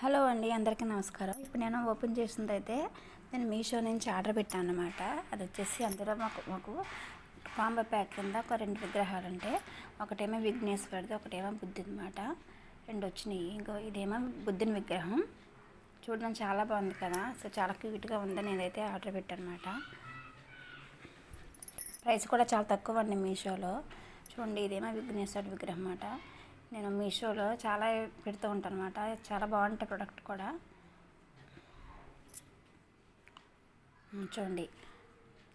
Hello అండి అందరికీ నమస్కారం. ఇప్పుడు నేను ఓపెన్ చేసింది అయితే నేను మీషో నుంచి ఆర్డర్ పెట్టాను అనమాట అది వచ్చేసి అందులో మాకు మాకు కాంబో ప్యాక్ కింద ఒక రెండు విగ్రహాలు అంటే ఒకటేమో విఘ్నేశ్వరుది ఒకటేమో బుద్ధి అనమాట రెండు వచ్చినాయి. ఇంకో ఇదేమో బుద్ధుని విగ్రహం. చూడడానికి చాలా బాగుంది కదా. సో చాలా క్యూట్గా ఉందని నేనైతే ఆర్డర్ పెట్టాను అనమాట ప్రైస్ కూడా చాలా తక్కువ అండి మీషోలో. చూడండి ఇదేమో విఘ్నేశ్వరుడు విగ్రహం అన్నమాట. నేను మీషోలో చాలా పెడుతూ ఉంటాను అనమాట చాలా బాగుంటాయి ప్రోడక్ట్ కూడా. చూడండి.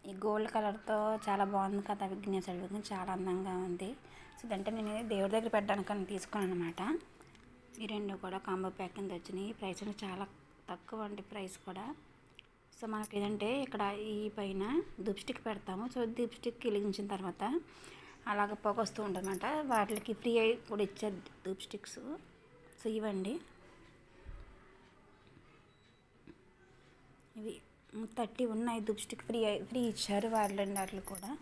ఈ గోల్డ్ కలర్తో చాలా బాగుంది కదా విఘ్నేశ్ అడుగుతుంది. చాలా అందంగా ఉంది. సో ఇదంటే నేను దేవుడి దగ్గర పెట్టడానికి తీసుకున్నాను అనమాట ఈ రెండు కూడా కాంబో ప్యాక్ కింద వచ్చినాయి ప్రైస్ చాలా తక్కువ అండి ప్రైస్ కూడా. సో మనకి ఏంటంటే ఇక్కడ ఈ పైన దుప్స్టిక్ పెడతాము. సో దుప్స్టిక్ వెలిగించిన తర్వాత అలాగ పొగ వస్తూ ఉంటుందన్నమాట. వాటికి ఫ్రీ అయి కూడా ఇచ్చారు దుప్ స్టిక్స్. సో ఇవ్వండి ఇవి థర్టీ ఉన్నాయి దుప్ స్టిక్ ఫ్రీ అయి- ఫ్రీ ఇచ్చారు వాళ్ళండి వాటిలో కూడా.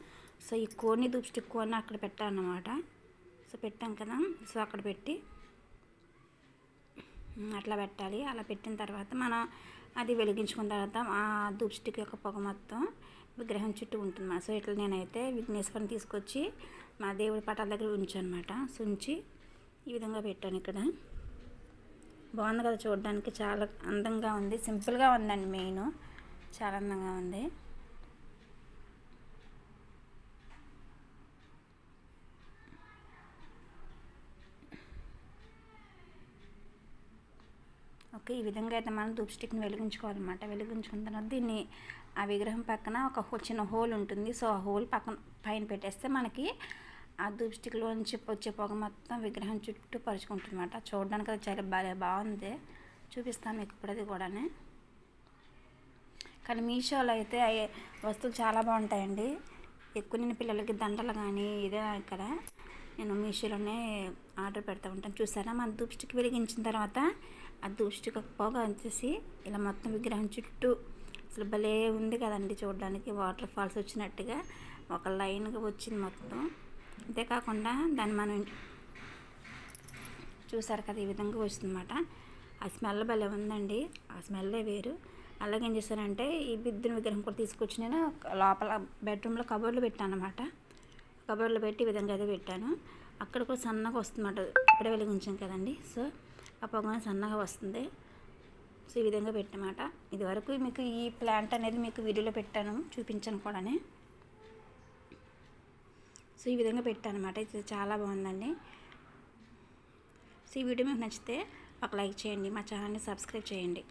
సో ఈ కోని దుప్ స్టిక్ కోని అక్కడ పెట్టానమాట సో పెట్టాం కదా. సో అక్కడ పెట్టి అట్లా పెట్టాలి. అలా పెట్టిన తర్వాత మనం అది వెలిగించుకున్న తర్వాత ఆ ధూప్ స్టిక్ యొక్క పొగ మొత్తం విగ్రహం చుట్టూ ఉంటుంది మా. సో ఇట్లా నేనైతే విఘ్నేశ్వరం తీసుకొచ్చి మా దేవుడి పటాల దగ్గర ఉంచాను అనమాట ఈ విధంగా పెట్టాను ఇక్కడ. బాగుంది కదా చూడడానికి. చాలా అందంగా ఉంది. సింపుల్గా ఉందండి మెయిన్. చాలా అందంగా ఉంది. ఓకే ఈ విధంగా అయితే మనం ధూప్ స్టిక్ని వెలిగించుకోవాలన్నమాట. వెలిగించుకున్న తర్వాత దీన్ని ఆ విగ్రహం పక్కన ఒక చిన్న హోల్ ఉంటుంది. సో ఆ హోల్ పక్కన పైన పెట్టేస్తే మనకి ఆ ధూప్ స్టిక్లోంచి వచ్చే పొగ మొత్తం విగ్రహం చుట్టూ పరుచుకుంటుందన్నమాట. చూడడానికి అది చాలా బాగా బాగుంది. చూపిస్తాను మీకు ఇప్పుడు అది కూడానే. కానీ మీషోలో అయితే అయ్యే- వస్తువులు చాలా బాగుంటాయండి. ఎక్కువ నేను పిల్లలకి దండలు కానీ ఇదే ఇక్కడ నేను మీషోలోనే ఆర్డర్ పెడతా ఉంటాను. చూసారా? మన ధూప్ స్టిక్ వెలిగించిన తర్వాత అది దృష్టి పోగా వచ్చేసి ఇలా మొత్తం విగ్రహం చుట్టూ అసలు భలే ఉంది కదండి చూడడానికి వాటర్ ఫాల్స్ వచ్చినట్టుగా. ఒక లైన్గా వచ్చింది మొత్తం. అంతేకాకుండా దాన్ని మనం చూసారు కదా ఈ విధంగా వస్తుందన్నమాట ఆ స్మెల్ భలే ఉందండి. ఆ స్మెల్లే వేరు. అలాగే ఏం చేశానంటే ఈ బిద్దుని విగ్రహం కూడా తీసుకొచ్చి నేను లోపల బెడ్రూమ్లో కబోర్లు పెట్టాను అనమాట కబోర్లు పెట్టి ఈ విధంగా అయితే పెట్టాను. అక్కడ కూడా సన్నగా వస్తుందన్నమాట. ఇప్పుడే వెలిగించాం కదండి. సో ఆ పొగన సన్నగా వస్తుంది. సో ఈ విధంగా పెట్టమాట. ఇదివరకు మీకు ఈ ప్లాంట్ అనేది మీకు వీడియోలో పెట్టాను చూపించాను కూడానే. సో ఈ విధంగా పెట్టాను అనమాట ఇది చాలా బాగుందండి. సో ఈ వీడియో మీకు నచ్చితే ఒక లైక్ చేయండి మా ఛానల్ని సబ్స్క్రైబ్ చేయండి.